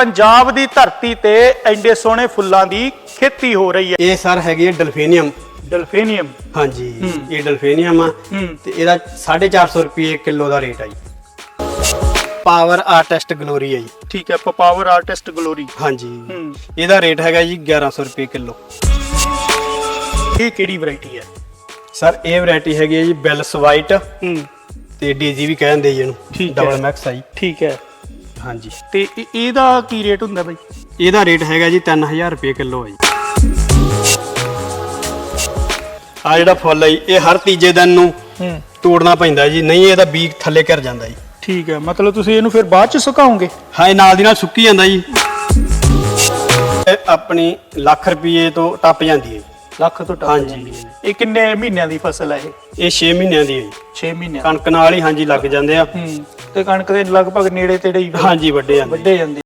ਪੰਜਾਬ ਦੀ ਧਰਤੀ ਤੇ ਐਡੇ ਸੋਹਣੇ ਫੁੱਲਾਂ ਦੀ ਖੇਤੀ ਹੋ ਰਹੀ ਹੈ। ਇਹ ਸਰ ਹੈਗੀ ਹੈ ਡਲਫੀਨੀਅਮ। ਡਲਫੀਨੀਅਮ? ਹਾਂਜੀ ਇਹ ਡਲਫੀਨੀਅਮ ਆ। ਤੇ ਇਹਦਾ 450 ਰੁਪਏ ਕਿਲੋ ਦਾ ਰੇਟ ਆ ਜੀ। ਪਾਵਰ ਆਰਟਿਸਟ ਗਲੋਰੀ ਹੈ ਜੀ। ਠੀਕ ਹੈ ਪਾਵਰ ਆਰਟਿਸਟ ਗਲੋਰੀ। ਹਾਂਜੀ। ਇਹਦਾ ਰੇਟ ਹੈਗਾ ਜੀ 1100 ਰੁਪਏ ਕਿਲੋ। ਇਹ ਕਿਹੜੀ ਵੈਰਾਈਟੀ ਹੈ? ਸਰ ਇਹ ਵੈਰਾਈਟੀ ਹੈਗੀ ਹੈ ਜੀ ਬੈਲਸ ਵਾਈਟ ਹੂੰ। ਤੇ ਡੀਜੀ ਵੀ ਕਹਿੰਦੇ ਜੀ ਇਹਨੂੰ। ਡਬਲ ਮੈਕਸ ਆ ਜੀ। ਠੀਕ ਹੈ। ਹਾਂਜੀ। ਤੇ ਇਹ- ਇਹਦਾ ਕੀ ਰੇਟ ਹੁੰਦਾ ਬਾਈ? ਇਹਦਾ ਰੇਟ ਹੈਗਾ ਜੀ 3000 ਰੁਪਏ ਕਿਲੋ ਹੈ ਜੀ। ਆ ਜਿਹੜਾ ਫੁੱਲ ਹੈ ਜੀ, ਇਹ ਹਰ ਤੀਜੇ ਦਿਨ ਨੂੰ ਹੂੰ। ਤੋੜਨਾ ਪੈਂਦਾ ਜੀ ਨਹੀਂ ਇਹਦਾ ਬੀਜ ਥੱਲੇ ਕਰ ਜਾਂਦਾ ਜੀ। ਠੀਕ ਹੈ ਮਤਲਬ ਤੁਸੀਂ ਇਹਨੂੰ ਫਿਰ ਬਾਅਦ ਚ ਸੁਕਾਓਗੇ ਹਾਂ ਇਹ ਨਾਲ ਦੀ ਨਾਲ ਸੁੱਕੀ ਜਾਂਦਾ ਜੀ। ਇਹ ਆਪਣੀ ਲੱਖ ਰੁਪਏ ਤੋਂ ਟੱਪ ਜਾਂਦੀ ਹੈ ਜੀ। ਲੱਖ ਤੋਂ ਟੱਪ ਹਾਂਜੀ। ਜਾਂਦੀ ਹੈ। ਇਹ ਕਿੰਨੇ ਮਹੀਨਿਆਂ ਦੀ ਫਸਲ ਹੈ ਇਹ? ਇਹ 6 ਮਹੀਨਿਆਂ ਦੀ ਹੈ ਜੀ। 6 ਮਹੀਨਿਆਂ। ਕਣਕ ਨਾਲ ਹੀ ਹਾਂਜੀ ਲੱਗ ਜਾਂਦੇ ਆ। ਹੂੰ। ਤੇ ਕਣਕ ਦੇ ਲਗਭਗ ਨੇੜੇ ਤੇੜੇ ਹੀ ਹਾਂਜੀ ਵੱਡੇ ਜਾਂਦੇ। ਵੱਡੇ ਜਾਂਦੇ।